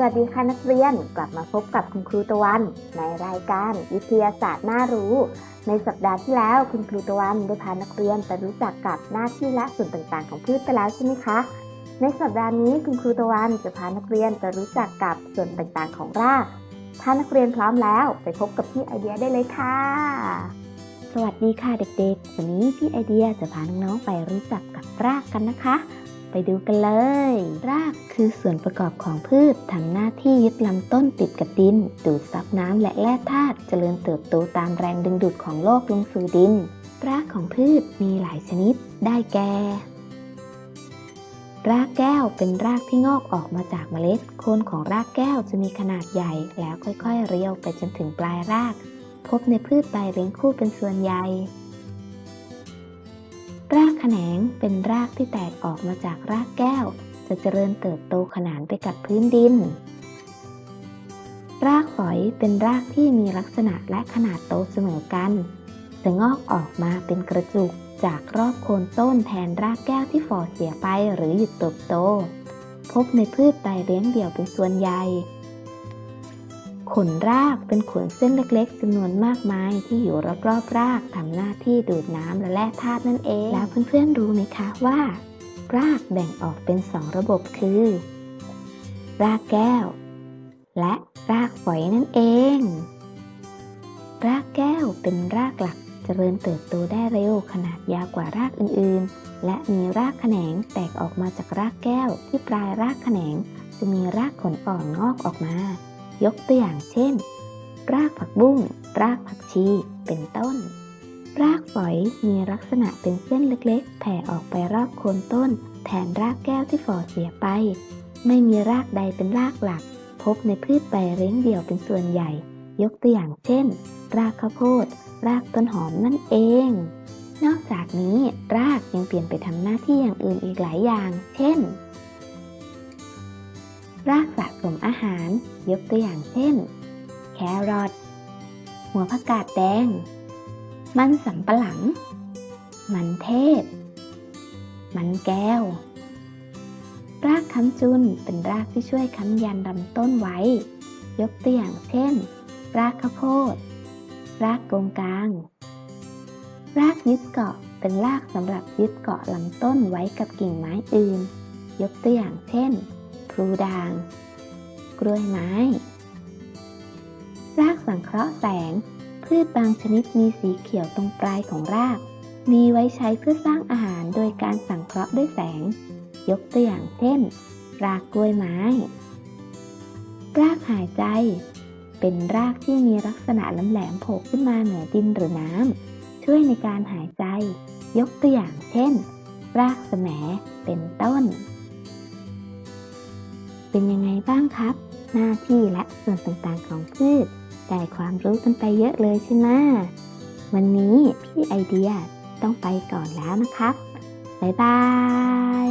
สวัสดีค่ะนักเรียนกลับมาพบกับคุณครูตะวัน ในรายการวิทยาศาสตร์น่ารู้ ในสัปดาห์ที่แล้วคุณครูตะวันได้พานักเรียนไปรู้จักกับหน้าที่และส่วนต่างๆ ของพืชไปแล้วใช่ไหมคะ ในสัปดาห์นี้คุณครูตะวันจะพานักเรียนไปรู้จักกับส่วนต่างๆ ของรากถ้านักเรียนพร้อมแล้วไปพบกับพี่ไอเดียได้เลยค่ะ สวัสดีค่ะเด็กๆ วันนี้พี่ไอเดียจะพาน้องๆไปรู้จักกับรากกันนะคะ ไปดูกันเลย รากคือส่วนประกอบของพืชทำหน้าที่ยึดลำต้นติดกับดิน ดูดซับน้ำและแร่ธาตุเจริญเติบโตตามแรงดึงดูดของโลกลงสู่ดิน รากของพืชมีหลายชนิด ได้แก่ รากแก้วเป็นรากที่งอกออกมาจากเมล็ด โคนของรากแก้วจะมีขนาดใหญ่ แล้วค่อยๆ เรียวไปจนถึงปลายราก พบในพืชใบเลี้ยงคู่เป็นส่วนใหญ่ รากแขนงเป็นรากที่แตกออกมาจากรากแก้ว จะเจริญเติบโตขนานไปกับพื้นดิน รากฝอยเป็นรากที่มีลักษณะและขนาดโตเสมอกัน จะงอกออกมาเป็นกระจุกจากรอบโคนต้นแทนรากแก้วที่ฝ่อเสียไปหรือหยุดเติบโต พบในพืชใบเลี้ยงเดี่ยวเป็นส่วนใหญ่ ขนรากเป็นขนเส้นเล็กๆจำนวนมากมายที่อยู่รอบๆรากทำหน้าที่ดูดน้ำและแร่ธาตุนั่นเอง แล้วเพื่อนๆรู้ไหมคะว่า รากแบ่งออกเป็นสองระบบคือ รากแก้ว และรากฝอยนั่นเอง รากแก้วเป็นรากหลักเจริญเติบโตได้เร็วขนาดยาวกว่ารากอื่นๆ และมีรากแขนงแตกออกมาจากรากแก้วที่ปลายรากแขนงจะมีรากขนอ่อนงอกออกมา ยกตัวอย่างเช่น รากผักบุ้ง รากผักชี เป็นต้น รากฝอยมีลักษณะเป็นเส้นเล็กๆ แผ่ออกไปรอบโคนต้น แทนรากแก้วที่ฝ่อเสียไป ไม่มีรากใดเป็นรากหลัก พบในพืชใบเลี้ยงเดี่ยวเป็นส่วนใหญ่ ยกตัวอย่างเช่น รากข้าวโพด รากต้นหอมนั่นเอง นอกจากนี้รากยังเปลี่ยนไปทำหน้าที่อย่างอื่นอีกหลายอย่าง เช่น รากสะสมอาหาร ยกตัวอย่างเช่น แครอท หัวผักกาดแดง มันสำปะหลัง มันเทศ มันแก้ว รากค้ำจุนเป็นรากที่ช่วยค้ำยันลำต้นไว้ ยกตัวอย่างเช่น รากข้าวโพด รากโกงกลาง รากยึดเกาะเป็นรากสำหรับยึดเกาะลำต้นไว้กับกิ่งไม้อื่น ยกตัวอย่างเช่น พลูด่าง กล้วยไม้ รากสังเคราะห์แสง พืชบางชนิดมีสีเขียวตรงปลายของราก มีไว้ใช้เพื่อสร้างอาหารโดยการสังเคราะห์ด้วยแสง ยกตัวอย่างเช่น รากกล้วยไม้ รากหายใจ เป็นรากที่มีลักษณะแหลมโผล่ขึ้นมาเหนือดินหรือน้ำ ช่วยในการหายใจ ยกตัวอย่างเช่น รากแสมเป็นต้น เป็นยังไงบ้างครับ หน้าที่และส่วนต่างๆของพืช ได้ความรู้กันไปเยอะเลยใช่ไหมวันนี้พี่ไอเดียต้องไปก่อนแล้วนะครับ บ๊ายบาย